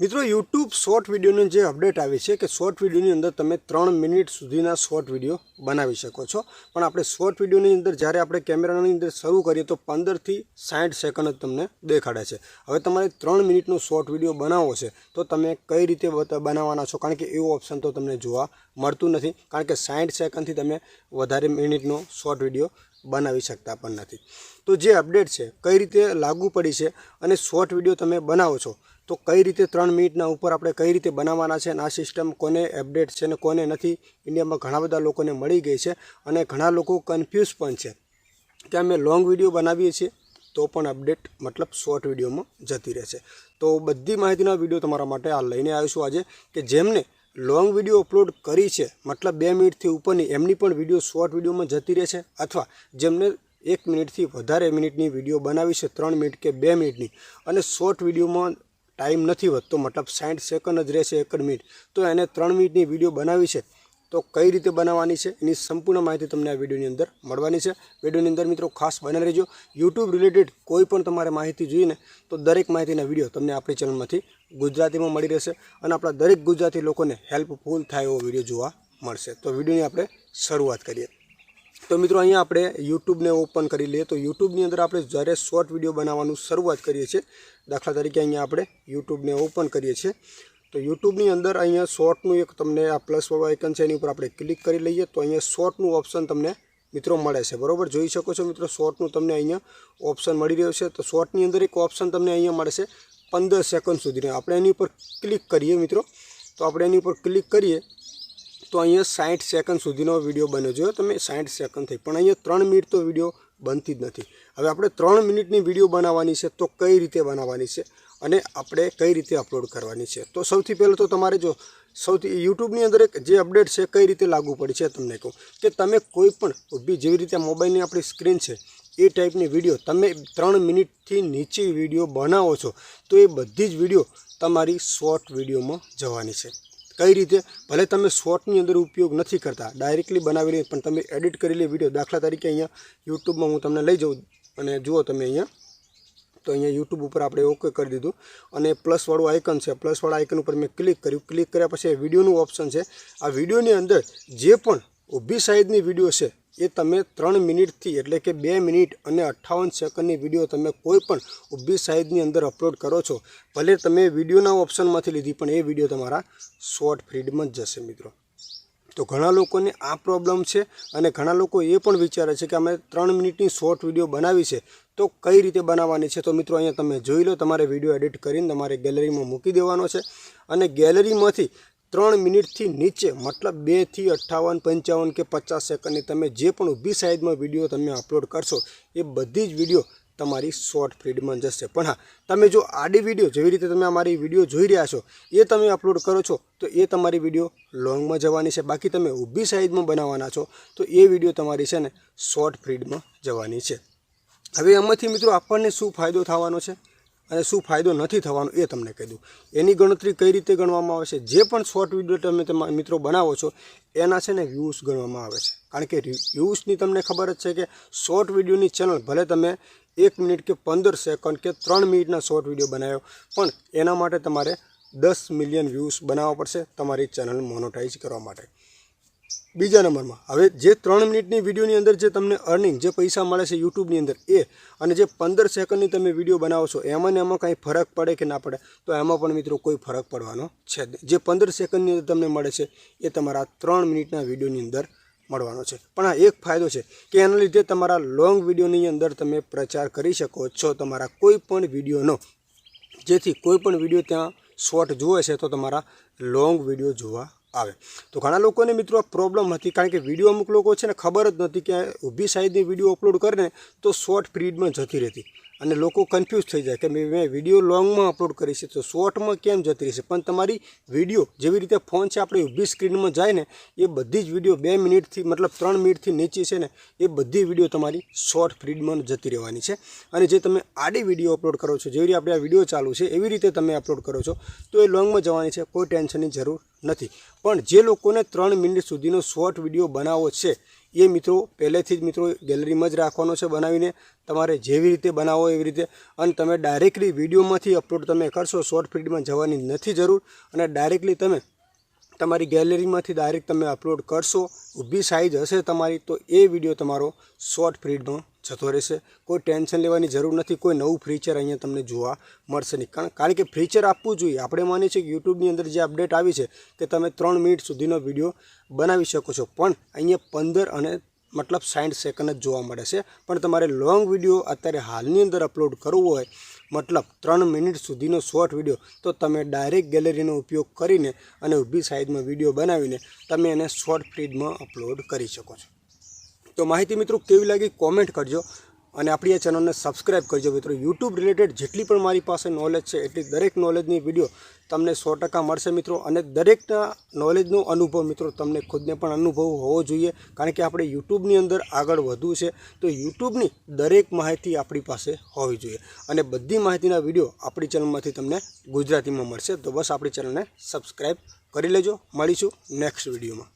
મિત્રો YouTube short વિડીયોની જે અપડેટ આવી છે કે શોર્ટ વિડીયોની અંદર તમે ત્રણ મિનિટ સુધીના શોર્ટ વીડિયો બનાવી શકો છો. પણ આપણે શોર્ટ વિડીયોની અંદર જ્યારે આપણે કેમેરાની અંદર શરૂ કરીએ તો પંદરથી સાઠ સેકન્ડ જ તમને દેખાડે છે. હવે તમારે ત્રણ મિનિટનો શોર્ટ વીડિયો બનાવવો છે, તો તમે કઈ રીતે બનાવવાના છો? કારણ કે એવું ઓપ્શન તો તમને જોવા મળતું નથી. કારણ કે સાઠ સેકન્ડથી તમે વધારે મિનિટનો શોર્ટ વીડિયો બનાવી શકતા પણ નથી. તો જે અપડેટ છે, કઈ રીતે લાગુ પડી છે અને શોર્ટ વીડિયો તમે બનાવો છો? તો કઈ રીતે ત્રણ મિનિટના ઉપર આપણે કઈ રીતે બનાવવાના છે અને આ સિસ્ટમ કોને અપડેટ છે અને કોને નથી, ઇન્ડિયામાં ઘણા બધા લોકોને મળી ગઈ છે અને ઘણા લોકો કન્ફ્યુઝ પણ છે. કે અમે લોંગ વીડિયો બનાવીએ છીએ તો પણ અપડેટ મતલબ શોર્ટ વિડીયોમાં જતી રહેશે તો બધી માહિતીના વીડિયો તમારા માટે આ લઈને આવીશું આજે કે જેમને લોંગ વીડિયો અપલોડ કરી છે, મતલબ બે મિનિટથી ઉપરની એમની પણ વીડિયો શોર્ટ વિડીયોમાં જતી રહેશે અથવા જેમને એક મિનિટથી વધારે મિનિટની વીડિયો બનાવી છે, ત્રણ મિનિટ કે બે મિનિટની અને શોર્ટ વિડીયોમાં ટાઈમ નથી વધતો મતલબ સાઠ સેકન્ડ જ રહેશે એક મિનિટ તો એને ત્રણ મિનિટની વીડિયો બનાવી છે. તો કઈ રીતે બનાવવાની છે? એની સંપૂર્ણ માહિતી તમને આ વિડીયોની અંદર મળવાની છે. વિડીયોની અંદર મિત્રો ખાસ બને રહેજો. યુટ્યુબ રિલેટેડ કોઈ પણ તમારે માહિતી જોઈએ ને તો દરેક માહિતીના વીડિયો તમને આપણી ચેનલમાંથી ગુજરાતીમાં મળી રહેશે અને આપણા દરેક ગુજરાતી લોકોને હેલ્પફુલ થાય એવો વીડિયો જોવા મળશે. તો વિડીયોની આપણે શરૂઆત કરીએ. તો મિત્રો અહીંયા આપણે યુટ્યુબને ઓપન કરી લઈએ. તો યુટ્યુબની અંદર આપણે જ્યારે શોર્ટ વીડિયો બનાવવાનું શરૂઆત કરીએ છીએ, દાખલા તરીકે અહીંયા આપણે યુટ્યુબને ઓપન કરીએ છીએ. તો યુટ્યુબની અંદર અહીંયા શોર્ટનું એક તમને આ પ્લસ આઇકન છે, એની ઉપર આપણે ક્લિક કરી લઈએ તો અહીંયા શોર્ટનું ઓપ્શન તમને મિત્રો મળે છે. બરાબર? જોઈ શકો છો મિત્રો, શોર્ટનું તમને અહીંયા ઓપ્શન મળી રહ્યો છે. તો શોર્ટની અંદર એક ઓપ્શન તમને અહીંયા મળશે પંદર સેકન્ડ સુધીને. આપણે એની ઉપર ક્લિક કરીએ મિત્રો. તો આપણે એની ઉપર ક્લિક કરીએ તો અહીંયા સાઠ સેકન્ડ સુધીનો વીડિયો બન્યો જોયો તમે સાઠ સેકન્ડ થઈ. પણ અહીંયા ત્રણ મિનિટ તો વીડિયો બનતી જ નથી. હવે આપણે ત્રણ મિનિટની વીડિયો બનાવવાની છે તો કઈ રીતે બનાવવાની છે અને આપણે કઈ રીતે અપલોડ કરવાની છે. તો સૌથી પહેલાં તો તમારે જો સૌથી યુટ્યુબની અંદર એક જે અપડેટ છે કઈ રીતે લાગુ પડી છે તમને કહું. કે તમે કોઈ પણ જેવી રીતે મોબાઈલની આપણી સ્ક્રીન છે એ ટાઈપની વીડિયો તમે ત્રણ મિનિટથી નીચે વીડિયો બનાવો છો તો એ બધી જ વીડિયો તમારી શોર્ટ વિડીયોમાં જવાની છે. કઈ રીતે? ભલે તમે શોર્ટની અંદર ઉપયોગ નથી કરતા, ડાયરેક્ટલી બનાવેલી પણ તમે એડિટ કરેલી વીડિયો દાખલા તરીકે અહીંયા યુટ્યુબમાં હું તમને લઈ જાઉં અને જુઓ તમે અહીંયા. તો અહીંયા યુટ્યુબ ઉપર આપણે ઓકે કરી દીધું. અને પ્લસવાળું આઇકન છે. પ્લસવાળા આઇકન ઉપર મેં ક્લિક કર્યું. ક્લિક કર્યા પછી વિડીયોનું ઓપ્શન છે. આ વિડીયોની અંદર જે પણ ઊભી સાઈઝની વીડિયો છે એ તમે ત્રણ મિનિટથી, એટલે કે બે મિનિટ અને અઠ્ઠાવન સેકન્ડની વીડિયો તમે કોઈ પણ ઊભી સાઈઝની અંદર અપલોડ કરો છો, ભલે તમે વિડીયોના ઓપ્શનમાંથી લીધી, પણ એ વીડિયો તમારા શોર્ટ ફીડમાં જ જશે મિત્રો. તો ઘણા લોકોને આ પ્રોબ્લેમ છે અને ઘણા લોકો એ પણ વિચારે છે કે અમે ત્રણ મિનિટની શોર્ટ વીડિયો બનાવી છે, તો કઈ રીતે બનાવવાની છે? તો મિત્રો અહીંયા તમે જોઈ લો, તમારે વીડિયો એડિટ કરીને તમારે ગેલેરીમાં મૂકી દેવાનો છે અને ગેલેરીમાંથી ત્રણ મિનિટથી નીચે, મતલબ બેથી અઠ્ઠાવન, પંચાવન કે પચાસ સેકન્ડની તમે જે પણ ઊભી સાઈઝમાં વીડિયો તમે અપલોડ કરશો, એ બધી જ વીડિયો તમારી શોર્ટ ફીડમાં જશે. પણ હા, તમે જો આડી વીડિયો જેવી રીતે તમે અમારી વીડિયો જોઈ રહ્યા છો, એ તમે અપલોડ કરો છો, તો એ તમારી વીડિયો લોંગમાં જવાની છે. બાકી તમે ઊભી સાઈઝમાં બનાવવાના છો, તો એ વીડિયો તમારી છે ને શોર્ટ ફીડમાં જવાની છે. હવે એમાંથી મિત્રો આપણને શું ફાયદો થવાનો છે? અને શું ફાયદો નથી થવાનો એ તમને કહી દઉં. એની ગણતરી કઈ રીતે ગણવામાં આવે છે? જે પણ શોર્ટ વીડિયો તમે મિત્રો બનાવો છો, એના છે ને વ્યૂઝ ગણવામાં આવે છે. કારણ કે વ્યૂઝની તમને ખબર જ છે કે શોર્ટ વિડીયોની ચેનલ ભલે તમે એક મિનિટ કે પંદર સેકન્ડ કે ત્રણ મિનિટના શોર્ટ વીડિયો બનાવ્યો, પણ એના માટે તમારે દસ મિલિયન વ્યૂઝ બનાવવા પડશે તમારી ચેનલ મોનોટાઈઝ કરવા માટે. બીજા નંબરમાં. હવે જે ત્રણ મિનિટની વિડીયોની અંદર જે તમને અર્નિંગ જે પૈસા મળે છે યુટ્યુબની અંદર એ, અને જે પંદર સેકન્ડની તમે વીડિયો બનાવો છો, એમાં ને એમાં કાંઈ ફરક પડે કે ના પડે, તો એમાં પણ મિત્રો કોઈ ફરક પડવાનો છે જે પંદર સેકન્ડની અંદર તમને મળે છે, એ તમારા ત્રણ મિનિટના વિડીયોની અંદર મળવાનો છે. પણ આ એક ફાયદો છે કે એના લીધે તમારા લોંગ વિડીયોની અંદર તમે પ્રચાર કરી શકો છો, તમારા કોઈ પણ વિડીયોનો. જેથી કોઈ પણ વીડિયો ત્યાં શોર્ટ જુએ છે, તો તમારા લોંગ વીડિયો જોવા આવે. તો ઘણા લોકોને મિત્રો પ્રોબ્લેમ હતી કારણ કે વીડિયો અમુક લોકો છે ને ખબર જ નથી કે ઊભી સાઈઝની વીડિયો અપલોડ કરીને તો શોર્ટ પીરિયડમાં જતી રહેતી. અને લોકો કન્ફ્યુઝ થઈ જાય કે મેં વીડિયો લોંગમાં અપલોડ કરી છે, તો શોર્ટમાં કેમ જતી રહેશે પણ તમારી વીડિયો જેવી રીતે ફોન છે, આપણે ઊભી સ્ક્રીનમાં જાય ને, એ બધી જ વીડિયો બે મિનિટથી, મતલબ ત્રણ મિનિટથી નીચે છે ને, એ બધી વીડિયો તમારી શોર્ટ ફીડમાં જતી રહેવાની છે. અને જે તમે આડી વીડિયો અપલોડ કરો છો, જેવી રીતે આપણે આ વીડિયો ચાલુ છે, એવી રીતે તમે અપલોડ કરો છો, તો એ લોંગમાં જવાની છે, કોઈ ટેન્શનની જરૂર નથી. પણ જે લોકોને ત્રણ મિનિટ સુધીનો શોર્ટ વીડિયો બનાવવો છે એ મિત્રો પહેલેથી જ મિત્રો ગેલેરીમાં જ રાખવાનો છે બનાવીને. તમારે જેવી રીતે બનાવો એવી રીતે. અને તમે ડાયરેક્ટલી વિડીયોમાંથી અપલોડ તમે કરશો, શોર્ટ ફિલ્ડમાં જવાની નથી જરૂર. અને ડાયરેક્ટલી તમે તમારી ગેલેરીમાંથી ડાયરેક્ટ તમે અપલોડ કરશો, ઊભી સાઇઝ હશે તમારી, તો એ વીડિયો તમારો શોર્ટ ફીડમાં જતો રહેશે. કોઈ ટેન્શન લેવાની જરૂર નથી. કોઈ નવું ફીચર અહીંયા તમને જોવા મળશે નહીં. કારણ કારણ કે ફીચર આપવું જોઈએ. આપણે માનીએ છીએ કે યુટ્યુબની અંદર જે અપડેટ આવી છે કે તમે ત્રણ મિનિટ સુધીનો વીડિયો બનાવી શકો છો. પણ અહીંયા પંદર અને મતલબ સાઠ સેકન્ડ જ જોવા મળે છે. પણ તમારે લોંગ વીડિયો અત્યારે હાલની અંદર અપલોડ કરવો હોય, મતલબ ત્રણ મિનિટ સુધીનો શોર્ટ વીડિયો તો તમે ડાયરેક્ટ ગેલેરીનો ઉપયોગ કરીને અને ઊભી સાઇઝમાં વીડિયો બનાવીને તમે એને શોર્ટ ફીડમાં અપલોડ કરી શકો છો. તો માહિતી મિત્રો કેવી લાગી કોમેન્ટ કરજો અને આપણી આ ચેનલને સબસ્ક્રાઈબ કરજો મિત્રો. યુટ્યુબ રિલેટેડ જેટલી પણ મારી પાસે નોલેજ છે, એટલી દરેક નોલેજની વીડિયો તમને સો ટકા મળશે મિત્રો. અને દરેકના નોલેજનો અનુભવ મિત્રો તમને ખુદને પણ અનુભવ હોવો જોઈએ. કારણ કે આપણે યુટ્યુબની અંદર આગળ વધવું છે, તો યુટ્યુબની દરેક માહિતી આપણી પાસે હોવી જોઈએ. અને બધી માહિતીના વીડિયો આપણી ચેનલમાંથી તમને ગુજરાતીમાં મળશે. તો બસ આપણી ચેનલને સબસ્ક્રાઈબ કરી લેજો. મળીશું નેક્સ્ટ વિડીયોમાં